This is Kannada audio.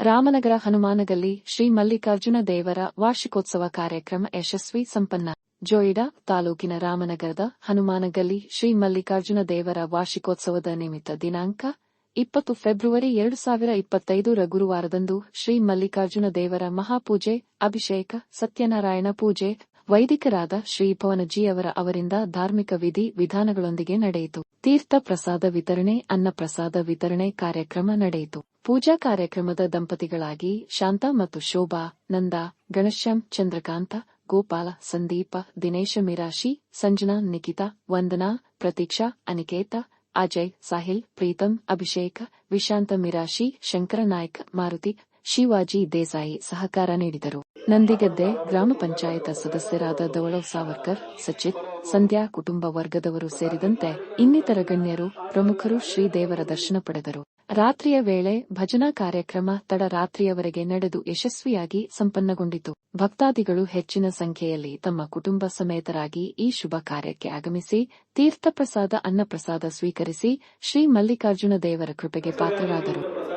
ರಾಮನಗರ ಹನುಮಾನಗಲ್ಲಿ ಶ್ರೀ ಮಲ್ಲಿಕಾರ್ಜುನ ದೇವರ ವಾರ್ಷಿಕೋತ್ಸವ ಕಾರ್ಯಕ್ರಮ ಯಶಸ್ವಿ ಸಂಪನ್ನ. ಜೋಯಿಡಾ ತಾಲೂಕಿನ ರಾಮನಗರದ ಹನುಮಾನಗಲ್ಲಿ ಶ್ರೀ ಮಲ್ಲಿಕಾರ್ಜುನ ದೇವರ ವಾರ್ಷಿಕೋತ್ಸವದ ನಿಮಿತ್ತ ದಿನಾಂಕ ಇಪ್ಪತ್ತು ಫೆಬ್ರವರಿ ಎರಡು ಸಾವಿರ ಇಪ್ಪತ್ತೈದರ ಗುರುವಾರದಂದು ಶ್ರೀ ಮಲ್ಲಿಕಾರ್ಜುನ ದೇವರ ಮಹಾಪೂಜೆ, ಅಭಿಷೇಕ, ಸತ್ಯನಾರಾಯಣ ಪೂಜೆ, ವೈದಿಕರಾದ ಶ್ರೀ ಭವನಜಿಯವರ ಅವರಿಂದ ಧಾರ್ಮಿಕ ವಿಧಿ ವಿಧಾನಗಳೊಂದಿಗೆ ನಡೆಯಿತು. ತೀರ್ಥ ಪ್ರಸಾದ ವಿತರಣೆ ಅನ್ನಪ್ರಸಾದ ವಿತರಣೆ ಕಾರ್ಯಕ್ರಮ ನಡೆಯಿತು. ಪೂಜಾ ಕಾರ್ಯಕ್ರಮದ ದಂಪತಿಗಳಾಗಿ ಶಾಂತಾ ಮತ್ತು ಶೋಭಾ, ನಂದ ಗಣಶ್ಯಾಮ್ ಚಂದ್ರಕಾಂತ, ಗೋಪಾಲ, ಸಂದೀಪ, ದಿನೇಶ ಮಿರಾಶಿ, ಸಂಜನಾ ನಿಖಿತಾ ವಂದನಾ, ಪ್ರತೀಕ್ಷಾ, ಅನಿಕೇತ, ಅಜಯ್, ಸಾಹಿಲ್, ಪ್ರೀತಂ, ಅಭಿಷೇಕ್, ವಿಶಾಂತ ಮಿರಾಶಿ, ಶಂಕರ ನಾಯ್ಕ್, ಮಾರುತಿ, ಶಿವಾಜಿ ದೇಸಾಯಿ ಸಹಕಾರ ನೀಡಿದರು. ನಂದಿಗದ್ದೆ ಗ್ರಾಮ ಪಂಚಾಯತ್ ಸದಸ್ಯರಾದ ದವಳವ್ ಸಾವರ್ಕರ್, ಸಚಿತ್ ಸಂಧ್ಯಾ ಕುಟುಂಬ ವರ್ಗದವರು ಸೇರಿದಂತೆ ಇನ್ನಿತರ ಗಣ್ಯರು, ಪ್ರಮುಖರು ಶ್ರೀದೇವರ ದರ್ಶನ ಪಡೆದರು. ರಾತ್ರಿಯ ವೇಳೆ ಭಜನಾ ಕಾರ್ಯಕ್ರಮ ತಡರಾತ್ರಿಯವರೆಗೆ ನಡೆದು ಯಶಸ್ವಿಯಾಗಿ ಸಂಪನ್ನಗೊಂಡಿತು. ಭಕ್ತಾದಿಗಳು ಹೆಚ್ಚಿನ ಸಂಖ್ಯೆಯಲ್ಲಿ ತಮ್ಮ ಕುಟುಂಬ ಸಮೇತರಾಗಿ ಈ ಶುಭ ಕಾರ್ಯಕ್ಕೆ ಆಗಮಿಸಿ, ತೀರ್ಥಪ್ರಸಾದ, ಅನ್ನಪ್ರಸಾದ ಸ್ವೀಕರಿಸಿ ಶ್ರೀ ಮಲ್ಲಿಕಾರ್ಜುನ ದೇವರ ಕೃಪೆಗೆ ಪಾತ್ರರಾದರು.